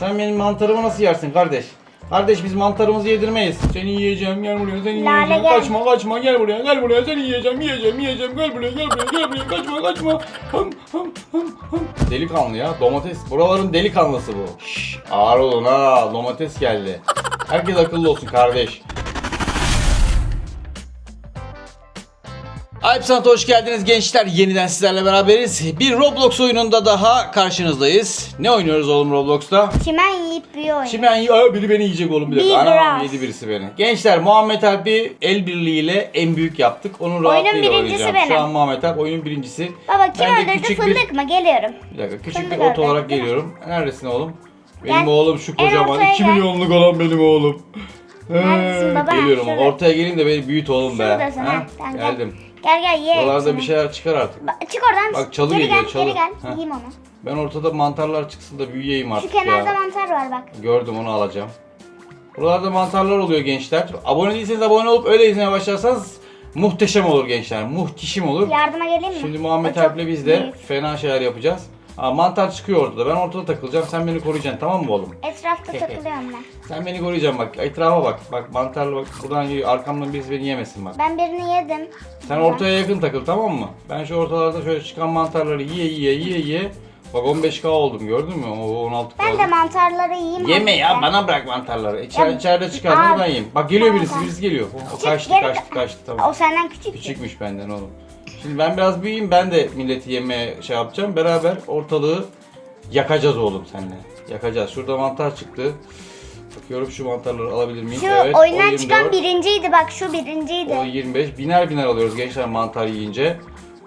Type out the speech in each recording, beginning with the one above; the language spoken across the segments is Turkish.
Sen benim mantarımı nasıl yersin kardeş? Kardeş biz mantarımızı yedirmeyiz. Seni yiyeceğim gel buraya seni Lale yiyeceğim. gel. Kaçma kaçma gel buraya gel buraya seni yiyeceğim yiyeceğim yiyeceğim gel buraya gel buraya gel buraya kaçma kaçma. Hım, hım, hım, hım. Delikanlı ya domates. Buraların delikanlısı bu. Şşş ağır olun ha domates geldi. Herkes akıllı olsun kardeş. Alpsant hoş geldiniz gençler. Yeniden sizlerle beraberiz. Bir Roblox oyununda daha karşınızdayız. Ne oynuyoruz oğlum Roblox'ta? Çimen yiyip oyunu. Şimdi ben Aa, biri beni yiyecek oğlum bir dakika. Bir Anam biraz. yedi birisi beni. Gençler Muhammed Alp'i el birliğiyle en büyük yaptık. Onun rahatlığıyla birincisi oynayacağım. benim. Şu an Muhammed Alp oyunun birincisi. Baba kim Ben de öldürdü küçük fındık bir, mı? Geliyorum. bir dakika küçük Fındık bir ot olarak değil mi? geliyorum. Neredesin oğlum? Benim Gel. oğlum şu En kocaman ortaya 2 gel. milyonluk olan benim oğlum. Neredesin Ee, baba? Geliyorum Şurada. ortaya gelin de beni büyüt oğlum be. Şuradasın Ha? ha. Tamam, gel. Geldim. Gel gel ye. Buralarda bir şeyler çıkar artık. Ba- Çık oradan. Bak, çalı geri geliyor, gel, çalı. Geri gel. Heh. Yiyeyim onu. Ben ortada mantarlar çıksın da büyüyeyim Şu artık kenarda ya. mantar var bak. Gördüm onu alacağım. Buralarda mantarlar oluyor gençler. Abone değilseniz abone olup öyle izlemeye başlarsanız muhteşem olur gençler. Muhteşem olur. Yardıma geleyim mi? Şimdi Muhammed O çok Alp'le biz de büyük. fena şeyler yapacağız. Aa, mantar çıkıyor ortada. Ben ortada takılacağım. Sen beni koruyacaksın tamam mı oğlum? Etrafta takılıyorum ben. Sen beni koruyacaksın bak. Etrafa bak. Bak mantarlı bak. Buradan geliyor. Arkamdan birisi beni yemesin bak. Ben birini yedim. Sen ortaya yakın takıl tamam mı? Ben şu ortalarda şöyle çıkan mantarları yiye yiye yiye yiye. Bak 15k oldum gördün mü? O 16k. Ben de mantarları yiyeyim. Yeme ya hafiften. bana bırak mantarları. İçer, Ya- içeride çıkardım Aa, ben yiyeyim. Bak geliyor birisi tamam. birisi geliyor. O, o Çık, kaçtı geri- kaçtı kaçtı tamam. O senden küçük. Küçükmüş benden oğlum. Şimdi ben biraz büyüyeyim ben de milleti yemeye şey yapacağım. Beraber ortalığı yakacağız oğlum seninle. Yakacağız. Şurada mantar çıktı. Bakıyorum şu mantarları alabilir miyim? Şu evet. o oyundan 24, çıkan birinciydi bak şu birinciydi. O 25. Biner biner alıyoruz gençler mantar yiyince.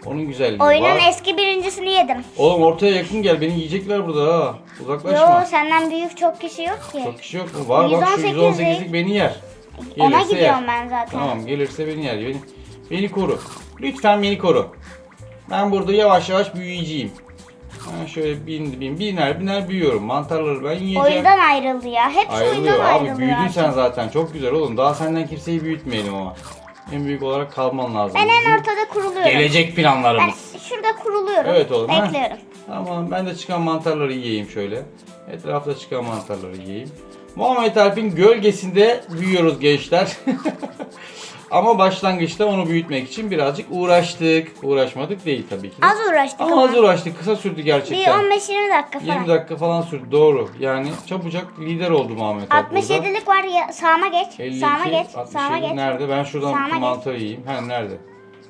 Onun güzelliği Oyunun var. eski birincisini yedim. Oğlum ortaya yakın gel. Beni yiyecekler burada ha. Uzaklaşma. Yo senden büyük çok kişi yok ki. Çok kişi yok mu? Var bak şu 118 118'lik beni yer. Ona Gelirse gidiyorum yer. ben zaten. Tamam gelirse beni yer. Beni, beni koru. Lütfen beni koru. Ben burada yavaş yavaş büyüyeceğim. Ben şöyle bin, bin, biner biner büyüyorum. Mantarları ben yiyeceğim. Oyundan ayrıldı ya. Ayrılıyor. oyundan Abi ayrılıyor. büyüdün artık. sen zaten. Çok güzel oğlum. Daha senden kimseyi büyütmeyelim ama. En büyük olarak kalman lazım. Ben en ortada kuruluyorum. Gelecek Ben planlarımız. şurada kuruluyorum. Evet oğlum, ha. Bekliyorum. Tamam ben de çıkan mantarları yiyeyim şöyle. Etrafta çıkan mantarları yiyeyim. Muhammed Alp'in gölgesinde büyüyoruz gençler. Ama başlangıçta onu büyütmek için birazcık uğraştık. Uğraşmadık değil tabii ki. de. Az uğraştık Ama ama. az uğraştık. Kısa sürdü Bir gerçekten. 15-20 dakika falan. 20 dakika falan sürdü doğru. Yani çabucak lider oldu Alp burada. 67'lik var ya sağıma geç. 52, sağıma geç. 67 Sağıma geç. nerede? Ben şuradan Sağıma bir mantarı yiyeyim. Ha nerede?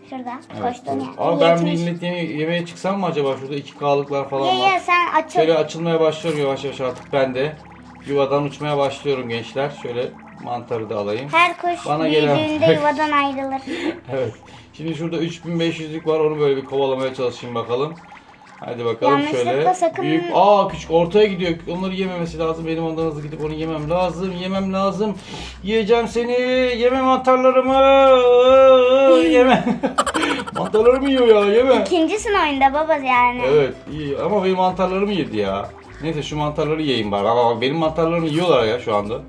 Şurada. Evet. Koştun ya. Abi ben bir 70. millet yeme- yemeğe çıksam mı acaba? Şurada 2K'lıklar falan Ye var. ye sen açıl. Şöyle açılmaya başlıyorum yavaş yavaş artık ben de. Yuvadan uçmaya başlıyorum gençler. Şöyle mantarı da alayım. Her kuş Bana gelen- büyüdüğünde yuvadan ayrılır. Evet. Şimdi şurada 3500'lük var. Onu böyle bir kovalamaya çalışayım bakalım. Hadi bakalım Yanlışlıkla şöyle. sakın- Büyük. Aa küçük ortaya gidiyor. Onları yememesi lazım. Benim ondan hızlı gidip onu yemem lazım. Yemem lazım. Yiyeceğim seni. Yeme mantarlarımı. Yeme. mantarlarımı yiyor ya. Yeme. İkincisin oyunda baba yani. Evet iyi ama benim mantarlarımı yedi ya. Neyse şu mantarları yiyeyim bari. Bak, bak, benim mantarlarımı yiyorlar ya şu anda.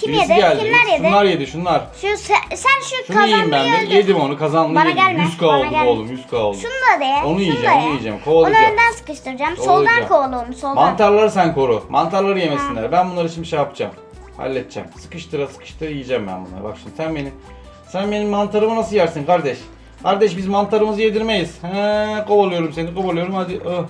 Kim Birisi yedi? geldi. Kimler yedi? Şunlar yedi şunlar. Şu sen, sen şu Şunu yiyeyim ben kazanmayı de. öldür. Yedim onu kazandım Bana yedim. gelme, 100k bana oldum gelme. oğlum 100k oldum. Şunu da de. Onu şunu yiyeceğim, da onu ye. yiyeceğim, kovalayacağım. Onu önden sıkıştıracağım. Kovalayacağım. Soldan kovala onu soldan. Mantarları sen koru. Mantarları yemesinler. Ben bunları şimdi şey yapacağım. Halledeceğim. Sıkıştıra sıkıştıra yiyeceğim ben bunları. Bak şimdi sen beni sen benim mantarımı nasıl yersin kardeş? Kardeş biz mantarımızı yedirmeyiz. He, kovalıyorum seni kovalıyorum hadi. Oh,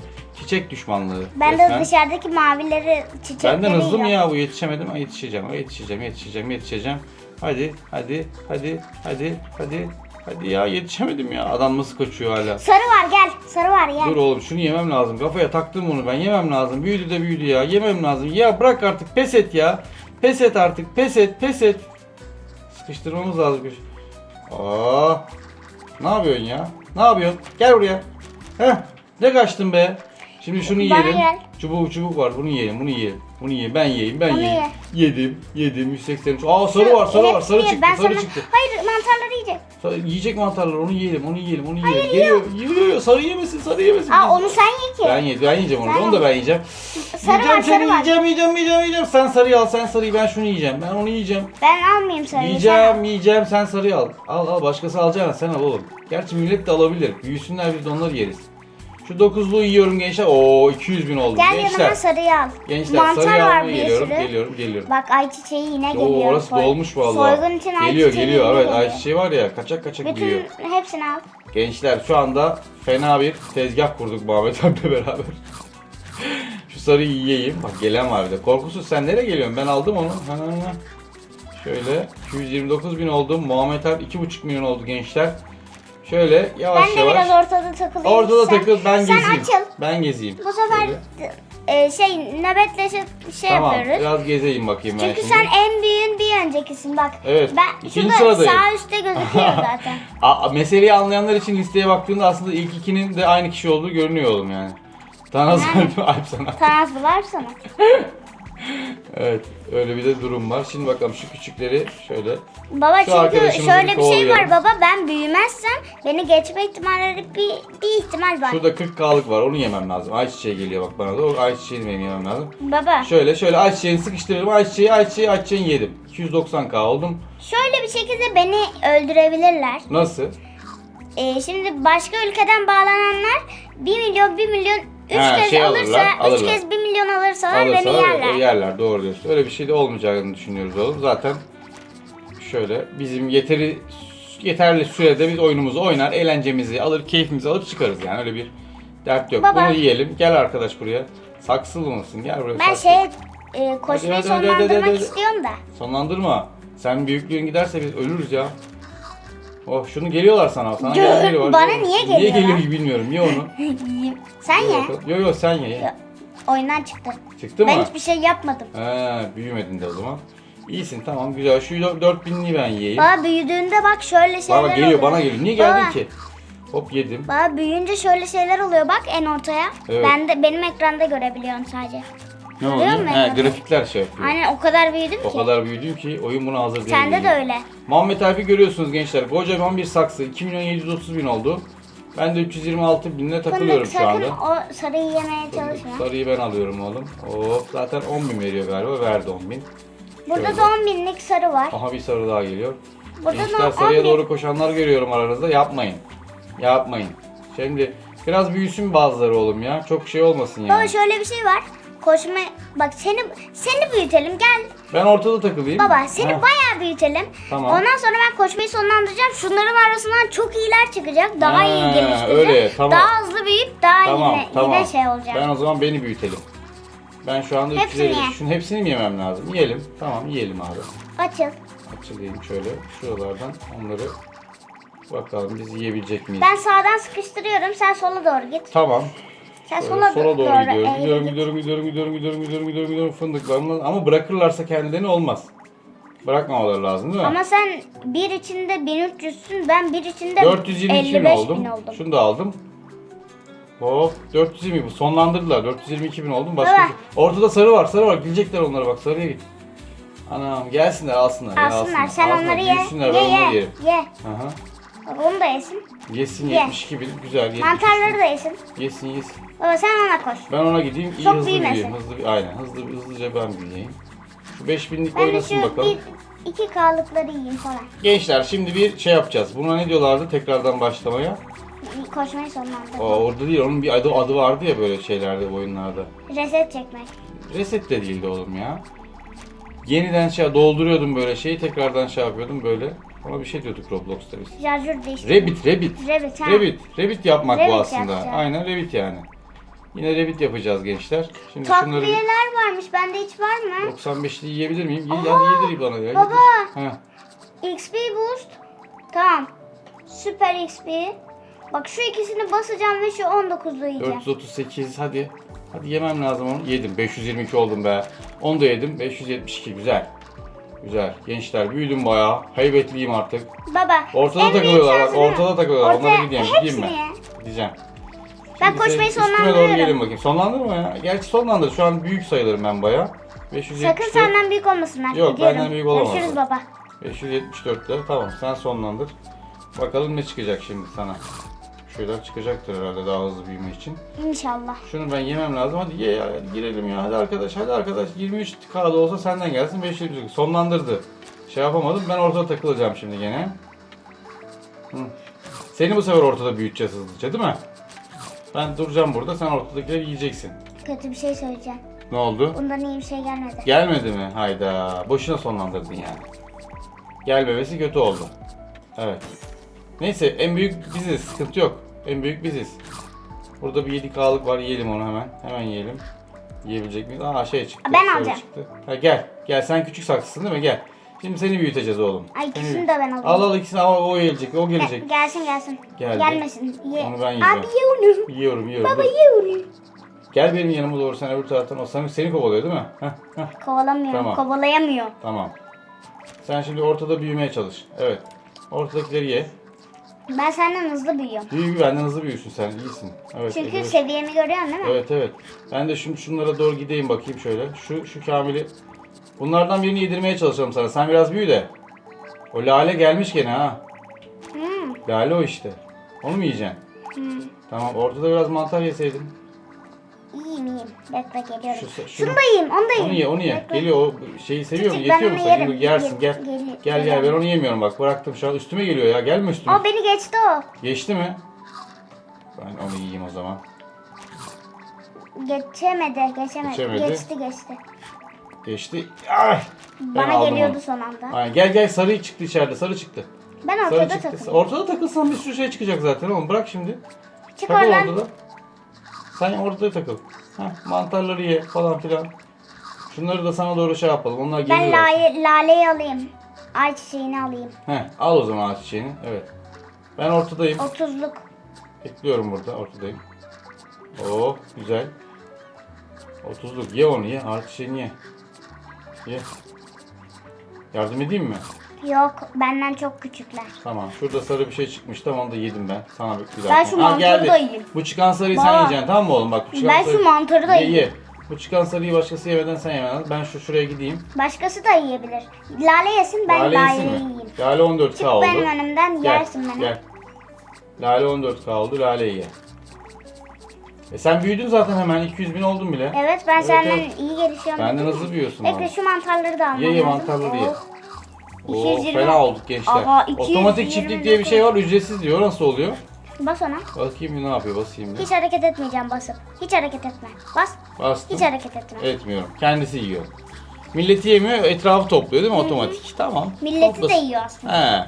çiçek düşmanlığı. ben de resmen. dışarıdaki mavileri çiçekleri Benden hızlı mı ya? bu yetişemedim. Ama yetişeceğim yetişeceğim yetişeceğim yetişeceğim. Hadi hadi hadi hadi hadi hadi. Ya yetişemedim ya. Adam nasıl kaçıyor hala. Sarı var gel. Sarı var gel. Dur oğlum şunu yemem lazım. Kafaya taktım bunu ben. Yemem lazım. Büyüdü de büyüdü ya. Yemem lazım. Ya bırak artık pes et ya. Pes et artık pes et pes et. Sıkıştırmamız lazım. Aa, ne yapıyorsun ya? Ne yapıyorsun? Gel buraya. Heh, ne kaçtın be şimdi şunu Bana yiyelim gel. çubuk çubuk var bunu yiyelim bunu yiyelim bunu yiyelim ben yiyeyim ben Onu yiyeyim ye. yedim yedim 183 aa sarı var sarı var sarı çıktı ben sarı sana... çıktı Hayır mantarları yiyecek. Yiyecek mantarlar onu yiyelim onu yiyelim onu yiyelim geliyor yiyor sarı yemesin sarı yemesin Aa onu sen ye ki. ben yedim, ben yiyeceğim onu. Sen Onu da ben yiyeceğim. Sarı yiyeceğim var seni, sarı var. yiyeceğim, yiyeceğim, yiyeceğim, yiyeceğim. Sen sarıyı al, sen sarıyı. Ben şunu yiyeceğim. Ben onu yiyeceğim. Ben almayayım sarıyı. Yiyeceğim, yiyeceğim. Sen sarıyı al. Al, al. Başkası alacağına sen al oğlum. Gerçi millet de alabilir. Büyüsünler biz de onları yeriz. Şu dokuzluğu yiyorum gençler. Oo 200 bin oldu. Gel gençler. yanıma sarıyı al. Gençler Mantar sarıyı var almaya bir geliyorum. sürü. Geliyorum geliyorum. Bak ayçiçeği yine Oo, geliyor. orası Soy- dolmuş vallahi. Soygun için Geliyor ayçiçeği geliyor yine evet geliyor. ayçiçeği var ya kaçak kaçak büyüyor. Bütün hepsini al. Gençler şu anda fena bir tezgah kurduk Muhammed abiyle beraber. Şu sarıyı yiyeyim. Bak gelen var bir de. Korkusuz sen nereye geliyorsun? Ben aldım onu. Ha. Şöyle 229 bin oldu. Muhammed abi 2,5 milyon oldu gençler. Şöyle yavaş Ben de yavaş. biraz ortada takılayım. Ortada Sen- takıl ben sen gezeyim. açıl. Ben gezeyim. Bu sefer e, şey nöbetleşip şey Tamam yapıyoruz. biraz gezeyim bakayım ben Çünkü şimdi. sen en büyüğün bir öncekisin bak. Evet, Ben ikinci sıradayım. sağ üstte gözüküyor zaten. A- meseleyi anlayanlar için listeye baktığında aslında ilk ikinin de aynı kişi olduğu görünüyor oğlum yani. Tanaz Alp, Alp sana. Tanazlılar sana. Evet öyle bir de durum var. Şimdi bakalım şu küçükleri şöyle. Baba Şu çünkü arkadaşımızı şöyle bir şey var baba ben büyümezsem beni geçme ihtimalleri bir, bir ihtimal var. Şurada 40K'lık var onu yemem lazım. Ayçiçeği geliyor bak bana da. Ayçiçeğini benim yemem lazım. Baba Şöyle şöyle ayçiçeğini sıkıştırırım. Ayçiçeği ayçiçeği ayçiçeğini yedim. 290K oldum. şöyle bir şekilde beni öldürebilirler. Nasıl? Ee, şimdi başka ülkeden bağlananlar 1 milyon 1 milyon 3 Ha, kez şey alırsa alırlar, 3 alırlar. kez 1 milyon alırsalar beni Alırsalar yerler. yerler doğru diyorsun. Öyle bir şey de olmayacağını düşünüyoruz oğlum. Zaten şöyle bizim yeteri yeterli sürede biz oyunumuzu oynar, eğlencemizi alır, keyfimizi alıp çıkarız yani öyle bir dert yok. Baba. Bunu yiyelim. Gel arkadaş buraya. Saksılı mısın? Gel buraya. Ben şey e, koşmayı Hadi, hadi, hadi, hadi, sonlandırmak hadi. istiyorum da. Sonlandırma. Sen büyüklüğün giderse biz ölürüz ya. Oh şunu geliyorlar sana. Sana Gö- gelen biri var. bana Niye- niye Niye geliyor ki bilmiyorum. Ye onu. Sen ye. Yok yok sen ye. ye. Oyundan çıktı. Çıktı Ben mı? hiçbir şey yapmadım. He, büyümedin de o zaman. İyisin tamam güzel. Şu 4000'liği ben yiyeyim. Baba büyüdüğünde bak şöyle şeyler Baba geliyor oluyor. bana geliyor. Niye geldin Baba, ki? Hop yedim. Baba büyüyünce şöyle şeyler oluyor bak en ortaya. Evet. Ben de benim ekranda görebiliyorum sadece. Ne musun He, ekranda? grafikler şey yapıyor. Aynen o kadar büyüdüm O ki. kadar büyüdüm ki oyun buna hazır değil. Sende de öyle. Muhammed Alp'i görüyorsunuz gençler. Kocaman bir saksı. 2 milyon 730 bin oldu. Ben de 326 binle takılıyorum Fındık şu sakın anda. o sarıyı yemeye çalışma. Sarıyı ben alıyorum oğlum. Hop zaten 10 bin veriyor galiba. Verdi 10 bin. Burada da 10 binlik sarı var. Aha bir sarı daha geliyor. Burada Gençler da 10 sarıya bin. doğru koşanlar görüyorum aranızda. Yapmayın. Yapmayın. Şimdi biraz büyüsün bazıları oğlum ya. Çok şey olmasın yani. Baba şöyle bir şey var. Koşma bak seni seni büyütelim gel. Ben ortada takılayım. Baba seni Heh. bayağı büyütelim. Tamam. Ondan sonra ben koşmayı sonlandıracağım. Şunların arasından çok iyiler çıkacak. Daha Ha, iyi geliştirecek. öyle, tamam. Daha hızlı büyüyüp daha Tamam yine, tamam. yine şey olacak. Ben o zaman beni büyütelim. Ben şu anda Hepsini 350. ye. Şunun hepsini mi yemem lazım? Yiyelim. Tamam yiyelim abi. Açıl. Açılayım şöyle. Şuralardan onları bakalım biz yiyebilecek miyiz? Ben sağdan sıkıştırıyorum. Sen sola doğru git. Tamam. Sen Şöyle sola, sola doğru, doğru gidiyorum. Gidiyorum, gidiyorum, gidiyorum, gidiyorum, gidiyorum, gidiyorum, gidiyorum, gidiyorum fındıklarımla. Ama bırakırlarsa kendilerini olmaz. Bırakmamaları lazım değil mi? Ama sen bir içinde 1300'sün. Ben bir içinde 422 bin 55 oldum. bin oldum. Şunu da aldım. Hop 420 bu sonlandırdılar. 422 bin oldum. Başka bir- Ortada sarı var, sarı var. Gelecekler onlara bak. Sarıya git. Anam gelsinler alsınlar. ya, Alsınlar. Sen alsınlar. onları ye. Ye ye. Ye. Aha. Bak onu da yesin. Yesin Ye. 72 bin. Güzel. 73 Mantarları da yesin. Yesin yesin. Baba sen ona koş. Ben ona gideyim. iyi Çok hızlı büyümesin. büyüyeyim. Hızlı, bir- aynen. Hızlı, hızlıca ben büyüyeyim. Şu 5000'lik Ben de oynasın şu bakalım. bir, iki kalıkları yiyeyim falan. Gençler şimdi bir şey yapacağız. Buna ne diyorlardı tekrardan başlamaya? Koşmayı sonlandırdım. Aa, orada değil. Onun bir adı, adı vardı ya böyle şeylerde, oyunlarda. Reset çekmek. Reset de değildi oğlum ya. Yeniden şey dolduruyordum böyle şeyi tekrardan şey yapıyordum böyle. Ona bir şey diyorduk Roblox'ta biz. Şarjör değiştir. Rabbit, Rabbit. Rabbit, ha. Rabbit. Rabbit yapmak bu Rabbit aslında. yapacağız. Aynen Rabbit yani. Yine Rabbit yapacağız gençler. Şimdi şunları bir Takviyeler varmış. Bende hiç var mı? 95'li yiyebilir miyim? Ye, hadi yedir bana ya. baba. yedir. XP boost. Tamam. Süper XP. Bak şu ikisini basacağım ve şu 19'lu yiyeceğim. 438 hadi. Hadi yemem lazım onu. Yedim. 522 oldum be. Onu da yedim. 572 güzel. Güzel. Gençler büyüdüm bayağı. Haybetliyim artık. Baba. Ortada en takılıyorlar bak. Ortada takılıyorlar. Ortaya- Onlara gideyim. Gideyim ben. Gideceğim. Ben Şimdi koşmayı üstüme doğru sonlandırıyorum. gelin bakayım. Sonlandırma ya. Gerçi sonlandır. Şu an büyük sayılırım ben bayağı. 574. Sakın senden büyük olmasınlar. Yok, Gidiyorum. benden büyük olamazlar. Görüşürüz baba. 574'te. Tamam sen sonlandır. Bakalım ne çıkacak şimdi sana. Şöyle çıkacaktır herhalde daha hızlı büyüme için. İnşallah. Şunu ben yemem lazım. Hadi ye ya. Hadi girelim ya. Hadi arkadaş. Hadi arkadaş. 23K'da olsa senden gelsin. 500 Sonlandırdı. Şey yapamadım. Ben ortada takılacağım şimdi gene. Hı. Seni bu sefer ortada büyüteceğiz hızlıca değil mi? Ben duracağım burada. Sen ortadakileri yiyeceksin. Kötü bir şey söyleyeceğim. Ne oldu? Bundan iyi bir şey gelmedi. Gelmedi mi? Hayda. Boşuna sonlandırdın yani. Gelmemesi kötü oldu. Evet. Neyse en büyük biziz. Sıkıntı yok. En büyük biziz. Burada bir 7K'lık var. Yiyelim onu hemen. Hemen yiyelim. Yiyebilecek miyiz? Aa şey çıktı. Ben alacağım. Çıktı. Ha, gel. Gel sen küçük saksısın değil mi? Gel. Şimdi seni büyüteceğiz oğlum. Ay, Seni ikisini büyüt- de ben alayım. Al al ikisini al o gelecek. O Gel- gelecek. gelsin gelsin. Geldi. Gelmesin. Ye. Onu ben yiyeceğim. Abi ye onu. Yiyorum yiyorum. Baba Dur. ye onu. Gel benim yanıma doğru sen öbür taraftan. O seni, seni kovalıyor değil mi? Heh, heh. Kovalamıyorum. Tamam. Kovalayamıyor. Tamam. Sen şimdi ortada büyümeye çalış. Evet. Ortadakileri ye. Ben senden hızlı büyüyorum. Büyü büyü benden hızlı büyüsün sen. iyisin. Evet. Çünkü evet. seviyemi görüyorsun değil mi? Evet evet. Ben de şimdi şunlara doğru gideyim bakayım şöyle. Şu şu Kamil'i bunlardan birini yedirmeye çalışalım sana. Sen biraz büyü de. O lale gelmiş gene ha. Hmm. Lale o işte. Onu mu yiyeceksin? Hmm. Tamam ortada biraz mantar yeseydin. İyiyim. Bekle geliyorum. Şu- şunu- da yiyeyim. Onu da yiyeyim. Onu ye onu ye. Bekle. Geliyor o şeyi seviyor mu? Yetiyor mu sana? yerim. Yersin Ye- gel. gel- Gel gel ben onu yemiyorum bak bıraktım şu an üstüme geliyor ya gelme üstüme. Aa beni geçti o. Geçti mi? Ben onu yiyeyim o zaman. Geçemedi, geçemedi. Geçemedi. Geçti, geçti. Geçti. Ben Bana geliyordu onu. son anda. Aynen, gel gel sarı çıktı içeride sarı çıktı. Ben Sarı ortada çıktı. takılayım. Ortada takılsan bir sürü şey çıkacak zaten oğlum bırak şimdi. Çık Takıl oradan. orada da. Sen ortada takıl. Heh, mantarları ye falan filan. Şunları da sana doğru şey yapalım. Onlar Ben geliyorlar. lale, laleyi alayım. Ay çiçeğini alayım. Heh, al o zaman ağaç çiçeğini. Evet. Ben ortadayım. Otuzluk. Bekliyorum burada ortadayım. Oo güzel. 30'luk ye onu ye. Ağaç çiçeğini ye. Ye. Yardım edeyim mi? Yok, benden çok küçükler. Tamam. Şurada sarı bir şey çıkmış. Tamam onu da yedim ben. Sana bir, bir Ben şu Ha, mantarı geldi. da yiyeyim. Bu çıkan sarıyı sen Baba. yiyeceksin tamam mı oğlum? Bak bu çıkan Ben sarıyı... şu mantarı da ye, yiyeyim. ye. Bu çıkan sarıyı başkası yemeden sen yemen. Ben şu şuraya gideyim. Başkası da yiyebilir. Lale yesin, ben Lale laleyi yesin mi? yiyeyim. Lale 14K Çık oldu. benim önümden, Gel, yersin beni. Gel. Lale 14K oldu. Laleyi ye. E sen büyüdün zaten hemen. 200 bin oldun bile. Evet, ben senden evet. iyi gelişiyorum. Benden hızlı büyüyorsun Bekle ama. şu mantarları da almam Ye ye lazım. mantarları ye. Oh. Oo, 220. fena olduk gençler. Aha, 220 Otomatik çiftlik diye bir şey var. Ücretsiz diyor. Nasıl oluyor? Bas ona. Bakayım ne yapıyor. Basayım bir. Hiç hareket etmeyeceğim basıp. Hiç hareket etme. Bas. Bastım. Hiç hareket etme. Etmiyorum. Kendisi yiyor. Milleti yemiyor, etrafı topluyor değil mi otomatik? Tamam. Milleti Toplasın. de yiyor aslında. He.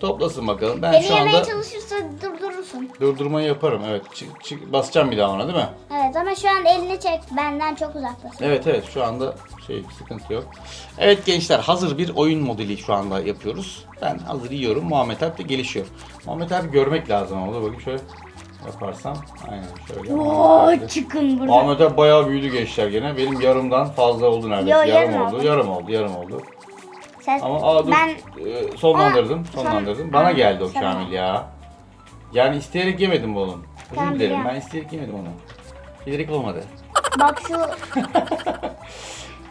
Toplasın bakalım. Ben Beni şu yemeye anda çalışırsa durdurursun. durdurmayı yaparım. Evet. Çık, çık, basacağım bir daha ona değil mi? Evet ama şu an elini çek. Benden çok uzaktasın. Evet evet şu anda şey sıkıntı yok. Evet gençler hazır bir oyun modeli şu anda yapıyoruz. Ben hazır yiyorum. Muhammed abi de gelişiyor. Muhammed abi görmek lazım ama dur bakayım şöyle yaparsam. Aynen şöyle. Muhammed abi de- çıkın burada. Muhammed abi bayağı büyüdü gençler gene. Benim yarımdan fazla oldu neredeyse. Yo, yarım, yarım oldu, oldu. yarım oldu, yarım oldu. Sen, Ama aa dur ben e, sonlandırdım, Ama- sonlandırdım. Son- Bana Aa, geldi o sana. Kamil ya. Yani isteyerek yemedim bu oğlum. Özür Tamam, dilerim biliyorum. ben isteyerek yemedim onu. Bilerek olmadı. bak şu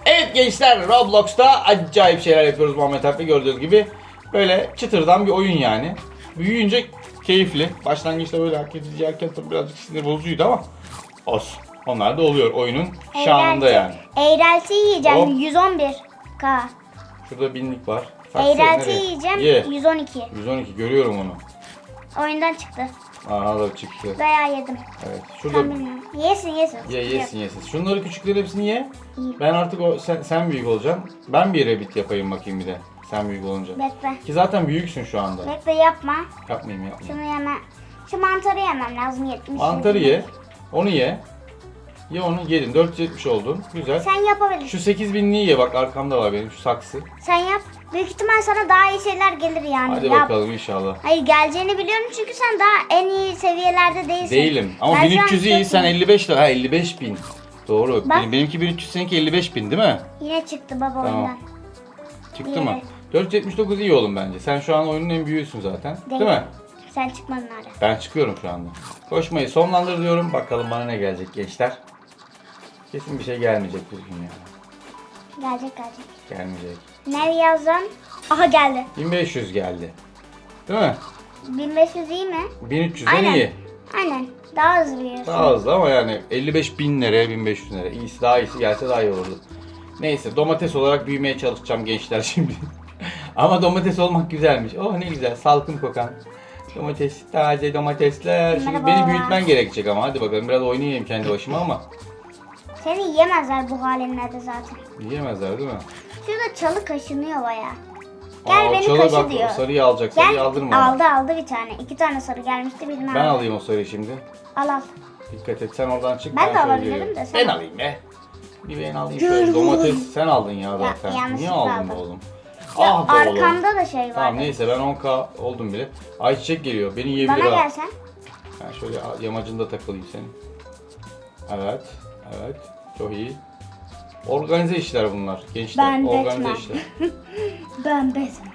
Evet gençler Roblox'ta acayip şeyler yapıyoruz Muhammed abi gördüğünüz gibi. Böyle çıtırdan bir oyun yani. Büyüyünce keyifli. Başlangıçta böyle herkes yerken tabii birazcık sinir bozucuydu ama olsun. Onlar da oluyor oyunun şanında eğrelti, yani. eğrelti yiyeceğim Hop. 111 K. Şurada binlik var. Eğrelti nereye? yiyeceğim Ye. 112. 112 görüyorum onu. Oyundan çıktı. Aha da çıktı. Veya yedim. Evet. Tam Şurada bilmiyorum. Yesin yesin. ye yesin yesin. Şunları küçükleri hepsini ye. İyi. Ben artık o sen, sen büyük olacaksın. Ben bir rabbit yapayım bakayım bir de. Sen büyük olunca. Bekle. Ki zaten büyüksün şu anda. Bekle yapma. Yapmayayım yapmayayım. Şunu yeme. Şu mantarı yemem lazım 70. Mantarı ye. Onu ye. Ye onu yedin. 470 oldun. Güzel. Sen yapabilirsin. Şu 8000'liği ye bak arkamda var benim şu saksı. Sen yap. Büyük ihtimal sana daha iyi şeyler gelir yani. Hadi yap. bakalım inşallah. Hayır geleceğini biliyorum çünkü sen daha en iyi seviyelerde değilsin. Değilim. Ama Ben şu an 1300 iyi çok sen iyi. 55 lira. Ha 55 bin. Doğru. Bak. Benim, benimki 1300 seninki 55 bin değil mi? Yine çıktı baba Tamam. oyundan. Çıktı mı? Evet. 479 iyi oğlum bence. Sen şu an oyunun en büyüğüsün zaten. Değil, mi? Sen çıkmadın hala. Ben çıkıyorum şu anda. Koşmayı sonlandır diyorum. Bakalım bana ne gelecek gençler. Kesin bir şey gelmeyecek bugün ya. Gelecek gelecek. Gelmeyecek. Ne yazan? Aha geldi. 1500 geldi. Değil mi? 1500 iyi mi? 1300'den Aynen. iyi. Aynen. Daha hızlı büyüyorsun. Daha hızlı ama yani 55 bin liraya 1500 liraya. İyisi daha iyisi gelse daha iyi olurdu. Neyse domates olarak büyümeye çalışacağım gençler şimdi. ama domates olmak güzelmiş. Oh ne güzel salkım kokan. Domates, taze domatesler. Şimdi Merhabalar. beni büyütmen gerekecek ama hadi bakalım biraz oynayayım kendi başıma ama Seni yiyemezler bu halinle de zaten. yiyemezler değil mi? Şurada çalı kaşınıyor baya. Gel Aa, beni çalı kaşı bak, diyor. Sarıyı alacak, sarıyı Gel. aldırma. ona. Aldı aldı bir tane. İki tane sarı gelmişti birini Ben aldı. alayım o sarıyı şimdi. Al al. Dikkat et sen oradan çık. Ben de şöyle alabilirim geliyorum. de sen Ben al. alayım be. Bir ben alayım şöyle. Domates sen aldın ya zaten. Niye yanlışlıkla aldın aldım. oğlum? Ya ah be oğlum. arkamda da şey var. Tamam neyse ben 10k oldum bile. Ayçiçek geliyor. Beni yiyebilir Bana ha. gelsen. Ben şöyle yamacında takılayım senin. Evet. Evet. Çok iyi. Organize işler bunlar gençler. Ben Organize Batman. işler. Ben Batman.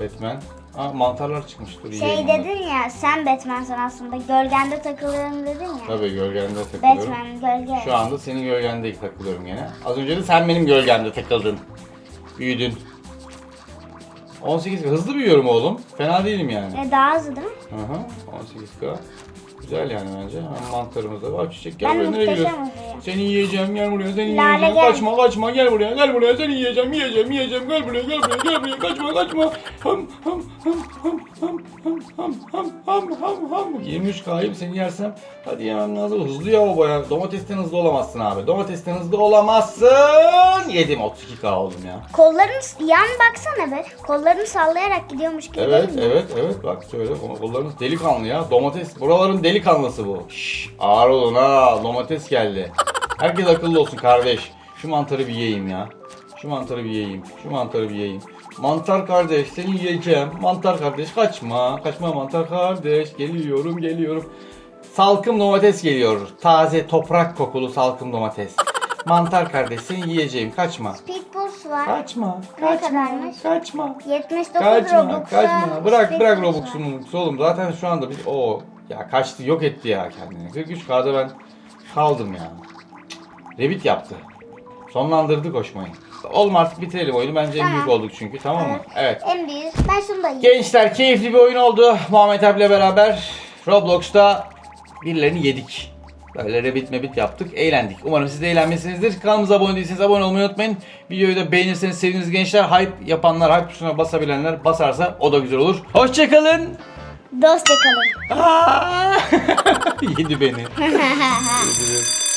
Batman. Aa mantarlar çıkmış. Dur Şey yiyeyim onları. dedin ya sen Batman'sın aslında. Gölgende takılıyorum dedin ya. Tabii gölgende takılıyorum. Batman gölge. Şu anda senin gölgende takılıyorum gene. Az önce de sen benim gölgemde takıldın. Büyüdün. 18 hızlı büyüyorum oğlum. Fena değilim yani. E, daha hızlı değil mi? Hı hı. 18K. Güzel yani bence. Hemen mantarımız da var. Çiçek gel Ben buraya nereye muhteşem gidiyorsun? Seni yiyeceğim gel buraya seni Lale yiyeceğim. gel. Kaçma kaçma gel buraya gel buraya seni yiyeceğim yiyeceğim yiyeceğim gel buraya gel buraya gel buraya kaçma kaçma. Ham ham ham ham ham ham ham ham ham ham ham. 23K'yım seni yersem hadi yemem lazım. Hızlı ya o baya. Domatesten hızlı olamazsın abi. Domatesten hızlı olamazsın. Yedim 32K oldum ya. Kollarını yan baksana be. Kollarını sallayarak gidiyormuş gibi Evet, değil mi? evet, evet. Bak şöyle kollarınız delikanlı ya. Domates, buraların delikanlısı bu. Şşş, ağır olun ha. Domates geldi. Herkes akıllı olsun kardeş. Şu mantarı bir yiyeyim ya. Şu mantarı bir yiyeyim. Şu mantarı bir yiyeyim. Mantar kardeş seni yiyeceğim. Mantar kardeş kaçma. Kaçma mantar kardeş. Geliyorum, geliyorum. Salkım domates geliyor. Taze toprak kokulu salkım domates. Mantar kardeş seni yiyeceğim. Kaçma. Speed Boost var. Kaçma. Ne Kaçma. kadarmış? Kaçma. 79 Kaçma, Robux'a kaçma. Bırak, bırak Boost Robux'unu var. Robux'u oğlum. Zaten şu anda biz o ya kaçtı, yok etti ya kendini. 43 K'da ben kaldım ya. Revit yaptı. Sonlandırdı koşmayı. Oğlum artık bitirelim oyunu. Bence en büyük olduk çünkü tamam mı? Evet. En büyük. Ben şunu da yiyeyim. Gençler keyifli bir oyun oldu. Muhammed abiyle beraber Roblox'ta birilerini yedik. Böyle rebit mebit yaptık, eğlendik. Umarım siz de eğlenmişsinizdir. Kanalımıza abone değilseniz abone olmayı unutmayın. Videoyu da beğenirseniz seviniriz gençler. Hype yapanlar, hype tuşuna basabilenler basarsa o da güzel olur. Hoşçakalın. Dostça kalın. Yedi beni. Yedi beni.